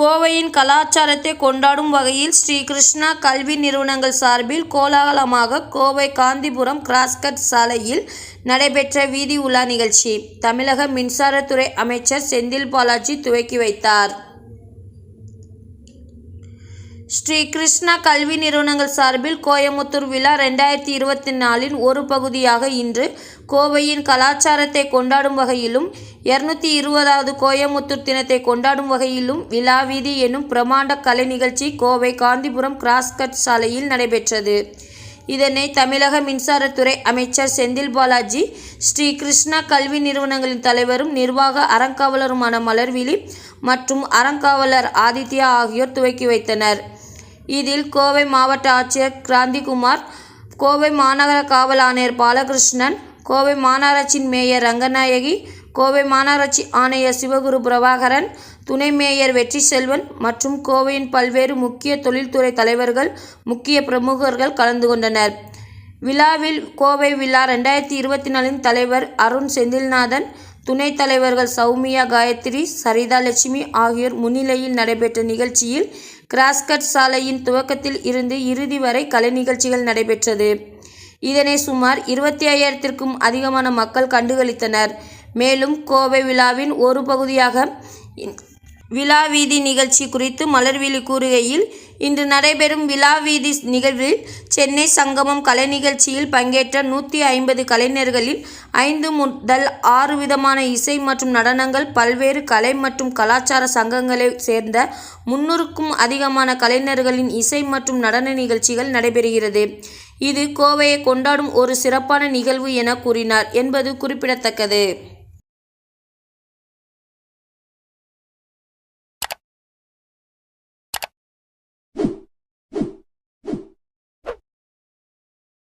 கோவையின் கலாச்சாரத்தை கொண்டாடும் வகையில் ஸ்ரீ கிருஷ்ணா கல்வி நிறுவனங்கள் சார்பில் கோலாகலமாக கோவை காந்திபுரம் கிராஸ்கட் சாலையில் நடைபெற்ற வீதி உலா நிகழ்ச்சி. தமிழக மின்சாரத்துறை அமைச்சர் செந்தில் பாலாஜி துவக்கி வைத்தார். ஸ்ரீ கிருஷ்ணா கல்வி நிறுவனங்கள் சார்பில் கோயமுத்தூர் விழா ரெண்டாயிரத்தி இருபத்தி நாலின் ஒரு பகுதியாக இன்று கோவையின் கலாச்சாரத்தை கொண்டாடும் வகையிலும் இருநூத்தி இருபதாவது கோயமுத்தூர் தினத்தை கொண்டாடும் வகையிலும் விழாவீதி எனும் பிரமாண்ட கலை நிகழ்ச்சி கோவை காந்திபுரம் கிராஸ்கட் சாலையில் நடைபெற்றது. இதனை தமிழக மின்சாரத்துறை அமைச்சர் செந்தில் பாலாஜி ஸ்ரீ கிருஷ்ணா கல்வி நிறுவனங்களின் தலைவரும் நிர்வாக அறங்காவலருமான மலர்விழி மற்றும் அறங்காவலர் ஆதித்யா ஆகியோர் துவக்கி வைத்தனர். இதில் கோவை மாவட்ட ஆட்சியர் கிராந்திகுமார் கோவை மாநகர காவல் ஆணையர் பாலகிருஷ்ணன் கோவை மாநகராட்சியின் மேயர் ரங்கநாயகி கோவை மாநகராட்சி ஆணையர் சிவகுரு பிரபாகரன் துணை மேயர் வெற்றி செல்வன் மற்றும் கோவையின் பல்வேறு முக்கிய தொழில்துறை தலைவர்கள் முக்கிய பிரமுகர்கள் கலந்து கொண்டனர். விழாவில் கோவை விழா ரெண்டாயிரத்தி இருபத்தி நாலின் தலைவர் அருண் செந்தில்நாதன் துணைத் தலைவர்கள் சௌமியா காயத்ரி சரிதா லட்சுமி ஆகியோர் முன்னிலையில் நடைபெற்ற நிகழ்ச்சியில் கிராஸ்கட் சாலையின் துவக்கத்தில் இருந்து இறுதி வரை கலை நிகழ்ச்சிகள் நடைபெற்றது. இதனை சுமார் இருபத்தி ஐயாயிரத்திற்கும் அதிகமான மக்கள் கண்டுகளித்தனர். மேலும் கோவை விழாவின் ஒரு பகுதியாக விழா வீதி நிகழ்ச்சி குறித்து மலர்விழி கூறுகையில் இன்று நடைபெறும் விழா வீதி நிகழ்வில் சென்னை சங்கமம் கலை நிகழ்ச்சியில் பங்கேற்ற நூற்றி ஐம்பது கலைஞர்களில் ஐந்து முதல் ஆறு விதமான இசை மற்றும் நடனங்கள் பல்வேறு கலை மற்றும் கலாச்சார சங்கங்களை சேர்ந்த முன்னூறுக்கும் அதிகமான கலைஞர்களின் இசை மற்றும் நடன நிகழ்ச்சிகள் நடைபெறுகிறது. இது கோவையை கொண்டாடும் ஒரு சிறப்பான நிகழ்வு என கூறினார் என்பது குறிப்பிடத்தக்கது.